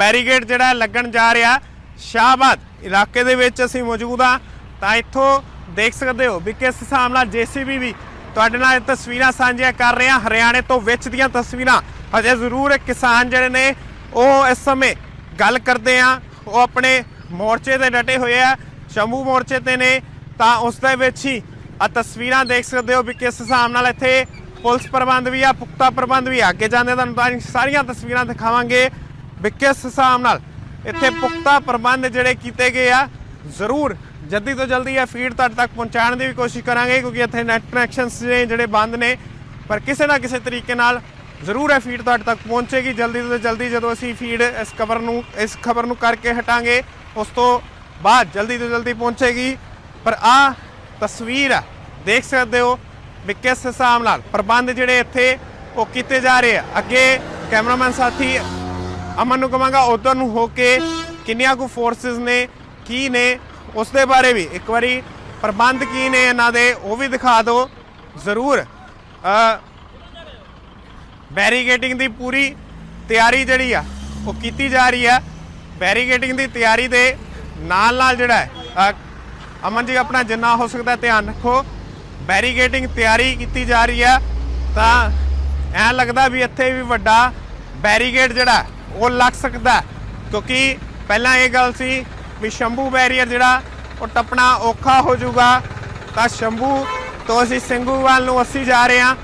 Barricade ਜਿਹੜਾ ਲੱਗਣ ਜਾ ਰਿਹਾ। ਸ਼ਾਹਬਾਦ ਇਲਾਕੇ ਦੇ ਵਿੱਚ ਅਸੀਂ ਮੌਜੂਦ ਆ ਤਾਂ ਇੱਥੋਂ ਦੇਖ ਸਕਦੇ ਹੋ ਵੀ ਕਿਸ ਹਿਸਾਬ ਨਾਲ ਜੀਸੀਬੀ ਵੀ ਤੁਹਾਡੇ ਨਾਲ ਇਹ ਤਸਵੀਰਾਂ ਸਾਂਝੀਆਂ ਕਰ ਰਹੇ ਹਾਂ। ਹਰਿਆਣੇ ਤੋਂ ਵਿੱਚ ਦੀਆਂ ਤਸਵੀਰਾਂ। ਹਜੇ ਜ਼ਰੂਰ ਕਿਸਾਨ ਜਿਹੜੇ ਨੇ, ਉਹ ਇਸ ਸਮੇਂ ਗੱਲ ਕਰਦੇ ਆ ਉਹ ਆਪਣੇ ਮੋਰਚੇ ਤੇ ਡਟੇ ਹੋਏ ਆ। ਸ਼ੰਭੂ ਮੋਰਚੇ ਤੇ ਨੇ। ਤਾਂ ਉਸ ਦੇ ਵਿੱਚ ਹੀ ਆ ਤਸਵੀਰਾਂ ਦੇਖ ਸਕਦੇ ਹੋ ਵੀ ਕਿਸ ਹਿਸਾਬ ਨਾਲ ਇੱਥੇ ਪੁਲਿਸ ਪ੍ਰਬੰਧ ਵੀ ਆ, ਪੁਖਤਾ ਪ੍ਰਬੰਧ ਵੀ ਆ। ਅੱਗੇ ਜਾਂਦੇ ਤੁਹਾਨੂੰ ਤਾਂ ਸਾਰੀਆਂ ਤਸਵੀਰਾਂ ਦਿਖਾਵਾਂਗੇ। ਵੀ ਕਿਸ ਹਿਸਾਬ ਨਾਲ? ਇੱਥੇ ਪੁਖਤਾ ਪ੍ਰਬੰਧ ਜਿਹੜੇ ਕੀਤੇ ਗਏ ਆ, ਜ਼ਰੂਰ ਜਲਦੀ ਤੋਂ ਜਲਦੀ ਇਹ ਫੀਡ ਤੁਹਾਡੇ ਤੱਕ ਪਹੁੰਚਾਉਣ ਦੀ ਵੀ ਕੋਸ਼ਿਸ਼ ਕਰਾਂਗੇ, ਕਿਉਂਕਿ ਇੱਥੇ ਨੈਟ ਕਨੈਕਸ਼ਨਸ ਨੇ ਜਿਹੜੇ ਬੰਦ ਨੇ, ਪਰ ਕਿਸੇ ਨਾ ਕਿਸੇ ਤਰੀਕੇ ਨਾਲ ਜ਼ਰੂਰ ਇਹ ਫੀਡ ਤੁਹਾਡੇ ਤੱਕ ਪਹੁੰਚੇਗੀ। ਜਲਦੀ ਤੋਂ ਜਲਦੀ ਜਦੋਂ ਅਸੀਂ ਫੀਡ ਇਸ ਖਬਰ ਨੂੰ, ਇਸ ਖਬਰ ਨੂੰ ਕਰਕੇ ਹਟਾਂਗੇ, ਉਸ ਤੋਂ ਬਾਅਦ ਜਲਦੀ ਤੋਂ ਜਲਦੀ ਪਹੁੰਚੇਗੀ। ਪਰ ਆ ਤਸਵੀਰ ਆ, ਦੇਖ ਸਕਦੇ ਹੋ ਵੀ ਕਿਸ ਹਿਸਾਬ ਨਾਲ ਪ੍ਰਬੰਧ ਜਿਹੜੇ ਇੱਥੇ ਉਹ ਕੀਤੇ ਜਾ ਰਹੇ ਆ। ਅੱਗੇ ਕੈਮਰਾਮੈਨ ਸਾਥੀ ਅਮਨ ਨੂੰ ਕਹਾਂਗਾ ਉਧਰ ਨੂੰ ਹੋ ਕੇ ਕਿੰਨੀਆਂ ਕੁ ਫੋਰਸਸ ਨੇ, ਕੀ ਨੇ ਉਸ ਦੇ ਬਾਰੇ ਵੀ। ਇੱਕ ਵਾਰੀ ਪ੍ਰਬੰਧ ਕੀ ਨੇ ਇਹਨਾਂ ਦੇ, ਉਹ ਵੀ ਦਿਖਾ ਦਿਓ, ਜ਼ਰੂਰ। ਅ ਬੈਰੀਗੇਟਿੰਗ ਦੀ ਪੂਰੀ ਤਿਆਰੀ ਜਿਹੜੀ ਆ, ਉਹ ਕੀਤੀ ਜਾ ਰਹੀ ਆ। ਬੈਰੀਗੇਟਿੰਗ ਦੀ ਤਿਆਰੀ ਦੇ ਨਾਲ ਨਾਲ ਜਿਹੜਾ ਹੈ ਅਮਨ ਜੀ ਆਪਣਾ ਜਿੰਨਾ ਹੋ ਸਕਦਾ ਧਿਆਨ ਰੱਖੋ। ਬੈਰੀਗੇਟਿੰਗ ਤਿਆਰੀ ਕੀਤੀ ਜਾ ਰਹੀ ਆ, ਤਾਂ ਐਂ ਲੱਗਦਾ ਵੀ ਇੱਥੇ ਵੀ ਵੱਡਾ ਬੈਰੀਗੇਡ ਜਿਹੜਾ ਉਹ ਲੱਗ ਸਕਦਾ ਕਿਉਂਕਿ ਪਹਿਲਾਂ ਇਹ ਗੱਲ ਸੀ ਵੀ ਸ਼ੰਭੂ ਬੈਰੀਅਰ ਜਿਹੜਾ, ਉਹ ਟੱਪਣਾ ਔਖਾ ਹੋ ਜਾਊਗਾ। ਤਾਂ ਸ਼ੰਭੂ ਤੋਂ ਅਸੀਂ ਸਿੰਘੂਵਾਲ ਨੂੰ ਅਸੀਂ ਜਾ ਰਹੇ ਹਾਂ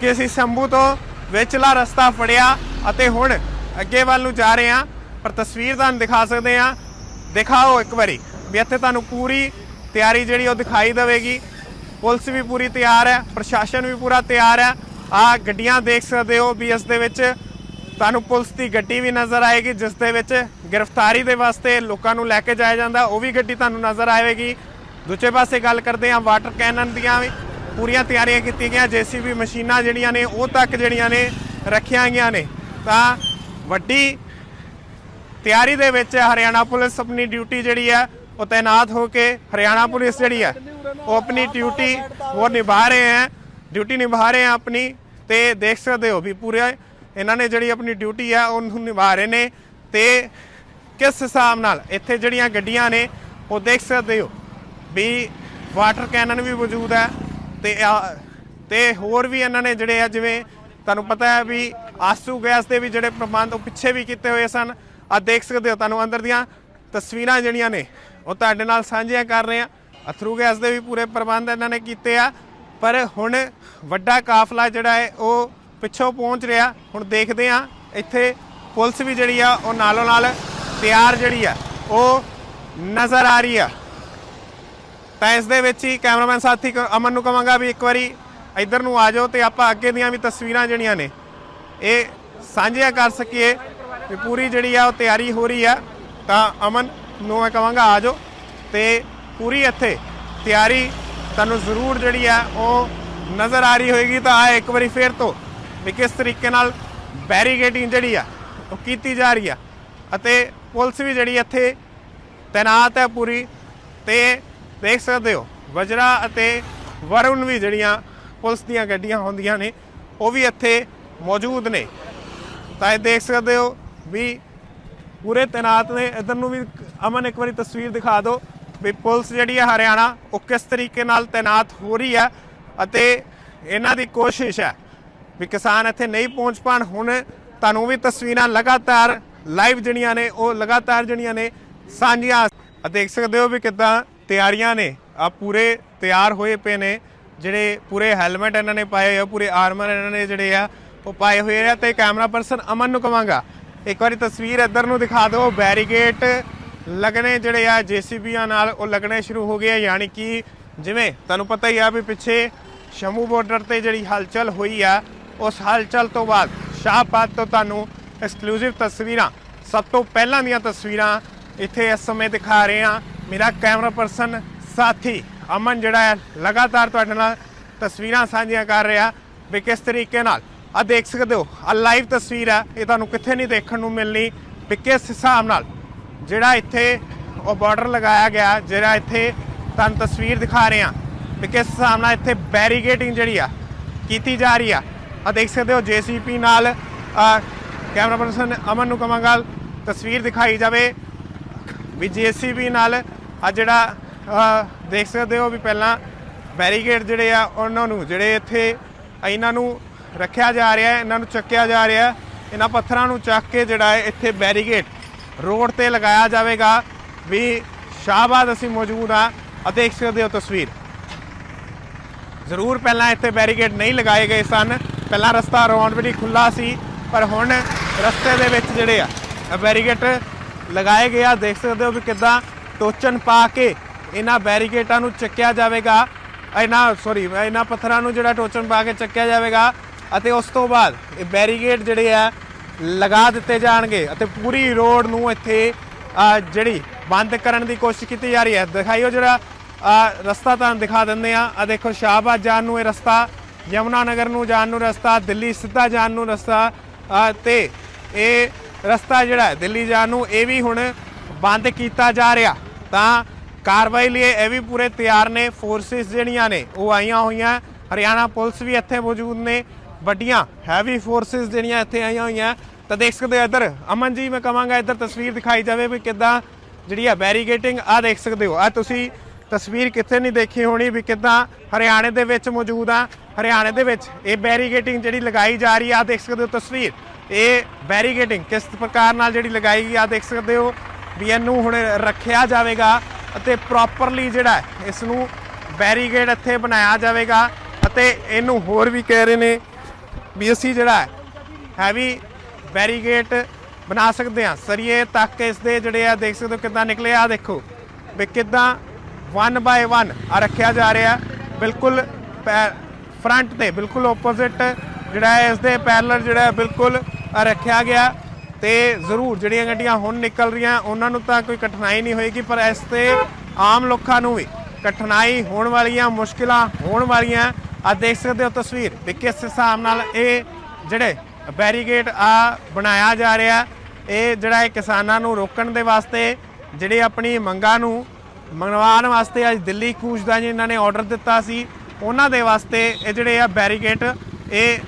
ਕਿ ਅਸੀਂ ਸ਼ੰਭੂ ਤੋਂ ਵਿਚਲਾ ਰਸਤਾ ਫੜਿਆ ਅਤੇ ਹੁਣ ਅੱਗੇ ਵੱਲ ਨੂੰ ਜਾ ਰਹੇ ਹਾਂ। ਪਰ ਤਸਵੀਰ ਤੁਹਾਨੂੰ ਦਿਖਾ ਸਕਦੇ ਹਾਂ। ਦਿਖਾਓ ਇੱਕ ਵਾਰੀ ਵੀ ਇੱਥੇ ਤੁਹਾਨੂੰ ਪੂਰੀ ਤਿਆਰੀ ਜਿਹੜੀ ਉਹ ਦਿਖਾਈ ਦੇਵੇਗੀ। ਪੁਲਿਸ ਵੀ ਪੂਰੀ ਤਿਆਰ ਹੈ, ਪ੍ਰਸ਼ਾਸਨ ਵੀ ਪੂਰਾ ਤਿਆਰ ਹੈ। ਆ ਗੱਡੀਆਂ ਦੇਖ ਸਕਦੇ ਹੋ ਵੀ ਇਸ ਦੇ ਵਿੱਚ ਤੁਹਾਨੂੰ ਪੁਲਿਸ ਦੀ ਗੱਡੀ ਵੀ ਨਜ਼ਰ ਆਏਗੀ, ਜਿਸ ਦੇ ਵਿੱਚ ਗ੍ਰਿਫਤਾਰੀ ਦੇ ਵਾਸਤੇ ਲੋਕਾਂ ਨੂੰ ਲੈ ਕੇ ਜਾਇਆ ਜਾਂਦਾ। ਉਹ ਵੀ ਗੱਡੀ ਤੁਹਾਨੂੰ ਨਜ਼ਰ ਆਵੇਗੀ। ਦੂਜੇ ਪਾਸੇ ਗੱਲ ਕਰਦੇ ਹਾਂ, ਵਾਟਰ ਕੈਨਨ ਦੀਆਂ ਵੀ ਪੂਰੀਆਂ ਤਿਆਰੀਆਂ ਕੀਤੀਆਂ ਗਈਆਂ। ਜੀਸੀਬੀ ਮਸ਼ੀਨਾਂ ਜਿਹੜੀਆਂ ਨੇ, ਉਹ ਤੱਕ ਜਿਹੜੀਆਂ ਨੇ ਰੱਖੀਆਂ ਗਈਆਂ ਨੇ। ਤਾਂ ਵੱਡੀ ਤਿਆਰੀ ਦੇ ਵਿੱਚ ਹਰਿਆਣਾ ਪੁਲਿਸ ਆਪਣੀ ਡਿਊਟੀ ਜਿਹੜੀ ਹੈ, ਉਹ ਤਾਇਨਾਤ ਹੋ ਕੇ ਹਰਿਆਣਾ ਪੁਲਿਸ ਜਿਹੜੀ ਹੈ, ਉਹ ਆਪਣੀ ਡਿਊਟੀ ਉਹ ਨਿਭਾ ਰਹੇ ਹੈ। ਡਿਊਟੀ ਨਿਭਾ ਰਹੇ ਹੈ ਆਪਣੀ। ਤੇ ਦੇਖ ਸਕਦੇ ਹੋ ਵੀ ਪੂਰੇ ਇਹਨਾਂ ਨੇ ਜਿਹੜੀ ਆਪਣੀ ਡਿਊਟੀ ਆ, ਉਹਨੂੰ ਨਿਭਾ ਰਹੇ ਨੇ ਤੇ ਕਿਸ ਹਿਸਾਬ ਨਾਲ ਇੱਥੇ ਜਿਹੜੀਆਂ ਗੱਡੀਆਂ ਨੇ, ਉਹ ਦੇਖ ਸਕਦੇ ਹੋ ਵੀ ਵਾਟਰ ਕੈਨਨ ਵੀ ਮੌਜੂਦ ਹੈ ਤੇ ਆ- ਤੇ ਹੋਰ ਵੀ ਇਹਨਾਂ ਨੇ ਜਿਹੜੇ ਆ, ਜਿਵੇਂ ਤੁਹਾਨੂੰ ਪਤਾ ਹੈ ਵੀ ਆਸੂ ਗੈਸ ਦੇ ਵੀ ਜਿਹੜੇ ਪ੍ਰਬੰਧ ਉਹ ਪਿੱਛੇ ਵੀ ਕੀਤੇ ਹੋਏ ਸਨ। ਆ ਦੇਖ ਸਕਦੇ ਹੋ ਤੁਹਾਨੂੰ ਅੰਦਰ ਦੀਆਂ ਤਸਵੀਰਾਂ ਜਿਹੜੀਆਂ ਨੇ, ਉਹ ਤੁਹਾਡੇ ਨਾਲ ਸਾਂਝੀਆਂ ਕਰ ਰਹੇ ਆ ਅਥਰੂ ਗੈਸ ਦੇ ਵੀ ਪੂਰੇ ਪ੍ਰਬੰਧ ਇਹਨਾਂ ਨੇ ਕੀਤੇ ਆ। ਪਰ ਹੁਣ ਵੱਡਾ ਕਾਫਲਾ ਜਿਹੜਾ ਹੈ, ਉਹ ਪਿੱਛੋਂ ਪਹੁੰਚ ਰਿਹਾ। ਹੁਣ ਦੇਖਦੇ ਆ ਇੱਥੇ ਪੁਲਿਸ ਵੀ ਜਿਹੜੀ ਆ, ਉਹ ਨਾਲੋਂ ਨਾਲ ਤਿਆਰ ਜਿਹੜੀ ਆ, ਉਹ ਨਜ਼ਰ ਆ ਰਹੀ ਆ। ਤਾਂ ਇਸ ਦੇ ਵਿੱਚ ਹੀ ਕੈਮਰਾਮੈਨ ਸਾਥੀ ਕ- ਅਮਨ ਨੂੰ ਕਵਾਂਗਾ ਵੀ ਇੱਕ ਵਾਰੀ ਇੱਧਰ ਨੂੰ ਆ ਜਾਓ ਤੇ ਆਪਾਂ ਅੱਗੇ ਦੀਆਂ ਵੀ ਤਸਵੀਰਾਂ ਜਿਹੜੀਆਂ ਨੇ, ਇਹ ਸਾਂਝੀਆਂ ਕਰ ਸਕੀਏ ਵੀ ਪੂਰੀ ਜਿਹੜੀ ਆ, ਉਹ ਤਿਆਰੀ ਹੋ ਰਹੀ ਆ। ਤਾਂ ਅਮਨ ਨੂੰ ਮੈਂ ਕਵਾਂਗਾ ਆ ਜਾਓ ਤੇ ਪੂਰੀ ਇੱਥੇ ਤਿਆਰੀ ਤੁਹਾਨੂੰ ਜ਼ਰੂਰ ਜਿਹੜੀ ਆ, ਉਹ ਨਜ਼ਰ ਆ ਰਹੀ ਹੋਏਗੀ। ਤਾਂ ਆ ਇੱਕ ਵਾਰੀ ਫੇਰ ਤੋਂ ਵੀ ਕਿਸ ਤਰੀਕੇ ਨਾਲ ਬੈਰੀਗੇਟਿੰਗ ਜਿਹੜੀ ਆ, ਉਹ ਕੀਤੀ ਜਾ ਰਹੀ ਆ। ਅਤੇ ਪੁਲਿਸ ਵੀ ਜਿਹੜੀ ਇੱਥੇ ਤੈਨਾਤ ਹੈ ਪੂਰੀ, ਤੇ ਦੇਖ ਸਕਦੇ ਹੋ, ਵਜਰਾ ਅਤੇ ਵਰੁਣ ਵੀ ਜਿਹੜੀਆਂ ਪੁਲਿਸ ਦੀਆਂ ਗੱਡੀਆਂ ਹੁੰਦੀਆਂ ਨੇ, ਉਹ ਵੀ ਇੱਥੇ ਮੌਜੂਦ ਨੇ। ਤਾਂ ਇਹ ਦੇਖ ਸਕਦੇ ਹੋ ਵੀ ਪੂਰੇ ਤੈਨਾਤ ਨੇ। ਇਧਰ ਨੂੰ ਵੀ ਅਮਨ ਇੱਕ ਵਾਰੀ ਤਸਵੀਰ ਦਿਖਾ ਦਿਓ ਵੀ ਪੁਲਿਸ ਜਿਹੜੀ ਹੈ ਹਰਿਆਣਾ, ਉਹ ਕਿਸ ਤਰੀਕੇ ਨਾਲ ਤੈਨਾਤ ਹੋ ਰਹੀ ਹੈ ਅਤੇ ਇਹਨਾਂ ਦੀ ਕੋਸ਼ਿਸ਼ ਹੈ ਵੀ ਕਿਸਾਨ ਇੱਥੇ ਨਹੀਂ ਪਹੁੰਚ ਪਾਣ। ਹੁਣ ਤੁਹਾਨੂੰ ਵੀ ਤਸਵੀਰਾਂ ਲਗਾਤਾਰ ਲਾਈਵ ਜਿਹੜੀਆਂ ਨੇ, ਉਹ ਲਗਾਤਾਰ ਜਿਹੜੀਆਂ ਨੇ, ਸਾਂਝੀਆਂ। ਆ ਦੇਖ ਸਕਦੇ ਹੋ ਵੀ ਕਿਦਾਂ ਤਿਆਰੀਆਂ ਨੇ। ਆ ਪੂਰੇ ਤਿਆਰ ਹੋਏ ਪਏ ਨੇ। ਜਿਹੜੇ ਪੂਰੇ ਹੈਲਮਟ ਇਹਨਾਂ ਨੇ ਪਾਏ ਆ, ਪੂਰੇ ਆਰਮਰ ਇਹਨਾਂ ਨੇ ਜਿਹੜੇ ਆ, ਉਹ ਪਾਏ ਹੋਏ ਆ। ਤੇ ਕੈਮਰਾ ਪਰਸਨ ਅਮਨ ਨੂੰ ਕਵਾਂਗਾ। ਇੱਕ ਵਾਰੀ ਤਸਵੀਰ ਇੱਧਰ ਨੂੰ ਦਿਖਾ ਦਿਓ। ਬੈਰੀਗੇਟ ਲੱਗਣੇ ਜਿਹੜੇ ਆ ਜੀਸੀਬੀਆਂ ਨਾਲ ਉਹ ਲੱਗਣੇ ਸ਼ੁਰੂ ਹੋ ਗਏ ਆ। ਯਾਨੀ ਕਿ ਜਿਵੇਂ ਤੁਹਾਨੂੰ ਪਤਾ ਹੀ ਆ ਵੀ ਪਿੱਛੇ ਸ਼ਮੂ ਬਾਰਡਰ ਤੇ ਜਿਹੜੀ ਹਲਚਲ ਹੋਈ ਆ ਉਸ ਹਲਚਲ ਤੋਂ ਬਾਅਦ ਸ਼ਾਹਬਾਦ ਤੋਂ ਤੁਹਾਨੂੰ ਐਕਸਕਲੂਸਿਵ ਤਸਵੀਰਾਂ, ਸਭ ਤੋਂ ਪਹਿਲਾਂ ਦੀਆਂ ਤਸਵੀਰਾਂ ਇੱਥੇ ਇਸ ਸਮੇਂ ਦਿਖਾ ਰਹੇ ਹਾਂ। ਮੇਰਾ ਕੈਮਰਾ ਪਰਸਨ ਸਾਥੀ ਅਮਨ ਜਿਹੜਾ ਹੈ, ਲਗਾਤਾਰ ਤੁਹਾਡੇ ਨਾਲ ਤਸਵੀਰਾਂ ਸਾਂਝੀਆਂ ਕਰ ਰਿਹਾ ਵੀ ਕਿਸ ਤਰੀਕੇ ਨਾਲ। ਆ ਦੇਖ ਸਕਦੇ ਹੋ ਆ ਲਾਈਵ ਤਸਵੀਰ ਹੈ, ਇਹ ਤੁਹਾਨੂੰ ਕਿੱਥੇ ਨਹੀਂ ਦੇਖਣ ਨੂੰ ਮਿਲਣੀ, ਵੀ ਕਿਸ ਹਿਸਾਬ ਨਾਲ ਜਿਹੜਾ ਇੱਥੇ ਉਹ ਬਾਰਡਰ ਲਗਾਇਆ ਗਿਆ, ਜਿਹੜਾ ਇੱਥੇ ਤੁਹਾਨੂੰ ਤਸਵੀਰ ਦਿਖਾ ਰਹੇ ਹਾਂ, ਵੀ ਕਿਸ ਹਿਸਾਬ ਨਾਲ ਇੱਥੇ ਬੈਰੀਗੇਟਿੰਗ ਜਿਹੜੀ ਆ ਕੀਤੀ ਜਾ ਰਹੀ ਆ। ਆ ਦੇਖ ਸਕਦੇ ਹੋ ਜੀਸੀਪੀ ਨਾਲ ਕੈਮਰਾ ਪਰਸਨ ਅਮਨ ਨੂੰ ਕਵਾਂਗਾ, ਤਸਵੀਰ ਦਿਖਾਈ ਜਾਵੇ। ਵੀ ਜੀਸੀਬੀ ਨਾਲ ਆ ਜਿਹੜਾ ਦੇਖ ਸਕਦੇ ਹੋ ਵੀ ਪਹਿਲਾਂ ਬੈਰੀਕੇਡ ਜਿਹੜੇ ਆ, ਉਹਨਾਂ ਨੂੰ ਜਿਹੜੇ ਇੱਥੇ ਇਹਨਾਂ ਨੂੰ ਰੱਖਿਆ ਜਾ ਰਿਹਾ ਹੈ, ਇਹਨਾਂ ਨੂੰ ਚੱਕਿਆ ਜਾ ਰਿਹਾ ਹੈ। ਇਹਨਾਂ ਪੱਥਰਾਂ ਨੂੰ ਚੱਕ ਕੇ ਜਿਹੜਾ ਹੈ ਇੱਥੇ ਬੈਰੀਕੇਡ ਰੋਡ ਤੇ ਲਗਾਇਆ ਜਾਵੇਗਾ। ਵੀ ਸ਼ਾਹਬਾਦ ਅਸੀਂ ਮੌਜੂਦ ਆ ਆ, ਦੇਖ ਸਕਦੇ ਹੋ ਤਸਵੀਰ। ਜ਼ਰੂਰ ਪਹਿਲਾਂ ਇੱਥੇ ਬੈਰੀਕੇਡ ਨਹੀਂ ਲਗਾਏ ਗਏ ਸਨ। ਪਹਿਲਾਂ ਰਸਤਾ ਰੌਂਡ ਵੀ ਖੁੱਲਾ ਸੀ, ਪਰ ਹੁਣ ਰਸਤੇ ਦੇ ਵਿੱਚ ਜਿਹੜੇ ਆ ਬੈਰੀਕੇਡ ਲਗਾਏ ਗਏ ਆ। ਦੇਖ ਸਕਦੇ ਹੋ ਵੀ ਕਿੱਦਾਂ ਟੋਚਨ ਪਾ ਕੇ ਇਹਨਾਂ ਬੈਰੀਕੇਟਾਂ ਨੂੰ ਚੱਕਿਆ ਜਾਵੇਗਾ। ਇਹਨਾਂ ਸੌਰੀ ਇਹਨਾਂ ਪੱਥਰਾਂ ਨੂੰ ਜਿਹੜਾ ਟੋਚਨ ਪਾ ਕੇ ਚੱਕਿਆ ਜਾਵੇਗਾ ਅਤੇ ਉਸ ਤੋਂ ਬਾਅਦ ਇਹ ਬੈਰੀਕੇਡ ਜਿਹੜੇ ਆ, ਲਗਾ ਦਿੱਤੇ ਜਾਣਗੇ ਅਤੇ ਪੂਰੀ ਰੋਡ ਨੂੰ ਇੱਥੇ ਜਿਹੜੀ ਬੰਦ ਕਰਨ ਦੀ ਕੋਸ਼ਿਸ਼ ਕੀਤੀ ਜਾ ਰਹੀ ਹੈ। ਦਿਖਾਈਓ ਜਿਹੜਾ ਰਸਤਾ ਤੁਹਾਨੂੰ ਦਿਖਾ ਦਿੰਦੇ ਆ ਆ ਦੇਖੋ, ਸ਼ਾਹਬਾਦ ਜਾਣ ਨੂੰ ਇਹ ਰਸਤਾ ਯਮੁਨਾ ਨਗਰ ਨੂੰ ਜਾਣ ਨੂੰ ਰਸਤਾ ਦਿੱਲੀ ਸਿੱਧਾ ਜਾਣ ਨੂੰ ਰਸਤਾ ਆ, ਇਹ ਰਸਤਾ ਜਿਹੜਾ ਦਿੱਲੀ ਜਾਣ ਨੂੰ ਇਹ ਵੀ ਹੁਣ ਬੰਦ ਕੀਤਾ ਜਾ ਰਿਹਾ ਤਾਂ ਕਾਰਵਾਈ ਲਈ ਇਹ ਵੀ ਪੂਰੇ ਤਿਆਰ ਨੇ ਫੋਰਸਿਸ ਜਿਹੜੀਆਂ ਨੇ ਉਹ ਆਈਆਂ ਹੋਈਆਂ ਹਰਿਆਣਾ ਪੁਲਿਸ ਵੀ ਇੱਥੇ ਮੌਜੂਦ ਨੇ ਵੱਡੀਆਂ ਹੈਵੀ ਫੋਰਸਿਸ ਜਿਹੜੀਆਂ ਇੱਥੇ ਆਈਆਂ ਹੋਈਆਂ ਤਾਂ ਦੇਖ ਸਕਦੇ ਹੋ ਇੱਧਰ ਅਮਨ ਜੀ ਮੈਂ ਕਹਾਂਗਾ ਇੱਧਰ ਤਸਵੀਰ ਦਿਖਾਈ ਜਾਵੇ ਵੀ ਕਿੱਦਾਂ ਜਿਹੜੀ ਆ ਬੈਰੀਗੇਟਿੰਗ ਆ ਦੇਖ ਸਕਦੇ ਹੋ ਆ ਤੁਸੀਂ ਤਸਵੀਰ ਕਿੱਥੇ ਨਹੀਂ ਦੇਖੀ ਹੋਣੀ ਵੀ ਕਿੱਦਾਂ ਹਰਿਆਣੇ ਦੇ ਵਿੱਚ ਮੌਜੂਦ ਆ ਹਰਿਆਣੇ ਦੇ ਵਿੱਚ ਇਹ ਬੈਰੀਗੇਟਿੰਗ ਜਿਹੜੀ ਲਗਾਈ ਜਾ ਰਹੀ ਆ, ਆਹ ਦੇਖ ਸਕਦੇ ਹੋ ਤਸਵੀਰ। ਇਹ ਬੈਰੀਗੇਟਿੰਗ ਕਿਸ ਪ੍ਰਕਾਰ ਨਾਲ ਜਿਹੜੀ ਲਗਾਈ ਗਈ ਆ ਦੇਖ ਸਕਦੇ ਹੋ ਵੀ ਇਹਨੂੰ ਹੁਣ ਰੱਖਿਆ ਜਾਵੇਗਾ ਅਤੇ ਪ੍ਰੋਪਰਲੀ ਜਿਹੜਾ ਇਸ ਨੂੰ ਬੈਰੀਗੇਡ ਇੱਥੇ ਬਣਾਇਆ ਜਾਵੇਗਾ ਅਤੇ ਇਹਨੂੰ ਹੋਰ ਵੀ ਕਹਿ ਰਹੇ ਨੇ ਵੀ ਅਸੀਂ ਜਿਹੜਾ ਹੈਵੀ ਬੈਰੀਗੇਟ ਬਣਾ ਸਕਦੇ ਹਾਂ। ਸਰੀਏ ਤੱਕ ਇਸ ਦੇ ਜਿਹੜੇ ਆ, ਦੇਖ ਸਕਦੇ ਹੋ ਕਿੱਦਾਂ ਨਿਕਲੇ ਆ। ਦੇਖੋ ਵੀ ਕਿੱਦਾਂ 1 ਬਾਏ 1 ਆ ਰੱਖਿਆ ਜਾ ਰਿਹਾ। ਬਿਲਕੁਲ ਫਰੰਟ ਤੇ ਬਿਲਕੁਲ ਆਪੋਜ਼ਿਟ ਜਿਹੜਾ ਹੈ, ਇਸ ਦੇ ਪੈਰਲਲ ਜਿਹੜਾ ਬਿਲਕੁਲ ਰੱਖਿਆ ਗਿਆ। ਤੇ ਜ਼ਰੂਰ ਜਿਹੜੀਆਂ ਗੱਡੀਆਂ ਹੁਣ ਨਿਕਲ ਰਹੀਆਂ, ਉਹਨਾਂ ਨੂੰ ਤਾਂ ਕੋਈ ਕਠਿਨਾਈ ਨਹੀਂ ਹੋਏਗੀ, ਪਰ ਇਸ ਤੇ ਆਮ ਲੋਕਾਂ ਨੂੰ ਵੀ ਕਠਿਨਾਈ ਹੋਣ ਵਾਲੀਆਂ, ਮੁਸ਼ਕਿਲਾਂ ਹੋਣ ਵਾਲੀਆਂ। ਆ ਦੇਖ ਸਕਦੇ ਹੋ ਤਸਵੀਰ ਵੀ ਕਿਸ ਹਿਸਾਬ ਨਾਲ ਇਹ ਜਿਹੜੇ ਬੈਰੀਗੇਟ ਆ ਬਣਾਇਆ ਜਾ ਰਿਹਾ। ਇਹ ਜਿਹੜਾ ਇਹ ਕਿਸਾਨਾਂ ਨੂੰ ਰੋਕਣ ਦੇ ਵਾਸਤੇ, ਜਿਹੜੇ ਆਪਣੀ ਮੰਗਾਂ ਨੂੰ ਮੰਗਵਾਉਣ ਵਾਸਤੇ ਅੱਜ ਦਿੱਲੀ ਕੂਚ ਦਾ ਜੀ ਇਹਨਾਂ ਨੇ ਆਰਡਰ ਦਿੱਤਾ ਸੀ। ਉਹਨਾਂ ਦੇ ਵਾਸਤੇ ਇਹ ਜਿਹੜੇ ਆ ਬੈਰੀਗੇਡ ਇਹ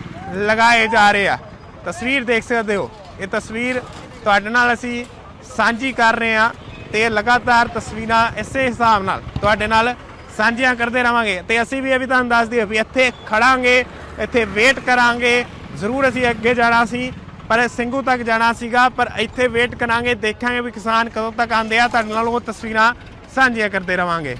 ਲਗਾਏ ਜਾ ਰਹੇ ਆ। ਤਸਵੀਰ ਦੇਖ ਸਕਦੇ ਹੋ। ਇਹ ਤਸਵੀਰ ਤੁਹਾਡੇ ਨਾਲ ਅਸੀਂ ਸਾਂਝੀ ਕਰ ਰਹੇ ਆ ਤੇ ਲਗਾਤਾਰ ਤਸਵੀਰਾਂ ਇਸੇ ਹਿਸਾਬ ਨਾਲ ਤੁਹਾਡੇ ਨਾਲ ਸਾਂਝੀਆਂ ਕਰਦੇ ਰਵਾਂਗੇ। ਤੇ ਅਸੀਂ ਵੀ ਇਹ ਵੀ ਤੁਹਾਨੂੰ ਦੱਸ ਦਈਏ ਵੀ ਇੱਥੇ ਖੜਾਂਗੇ, ਇੱਥੇ ਵੇਟ ਕਰਾਂਗੇ। ਜ਼ਰੂਰ ਅਸੀਂ ਅੱਗੇ ਜਾਣਾ ਸੀ, ਪਰ ਸਿੰਘੂ ਤੱਕ ਜਾਣਾ ਸੀਗਾ, ਪਰ ਇੱਥੇ ਵੇਟ ਕਰਾਂਗੇ, ਦੇਖਾਂਗੇ ਵੀ ਕਿਸਾਨ ਕਦੋਂ ਤੱਕ ਆਉਂਦੇ ਆ। ਤੁਹਾਡੇ ਨਾਲ ਉਹ ਤਸਵੀਰਾਂ ਸਾਂਝੀਆਂ ਕਰਦੇ ਰਵਾਂਗੇ।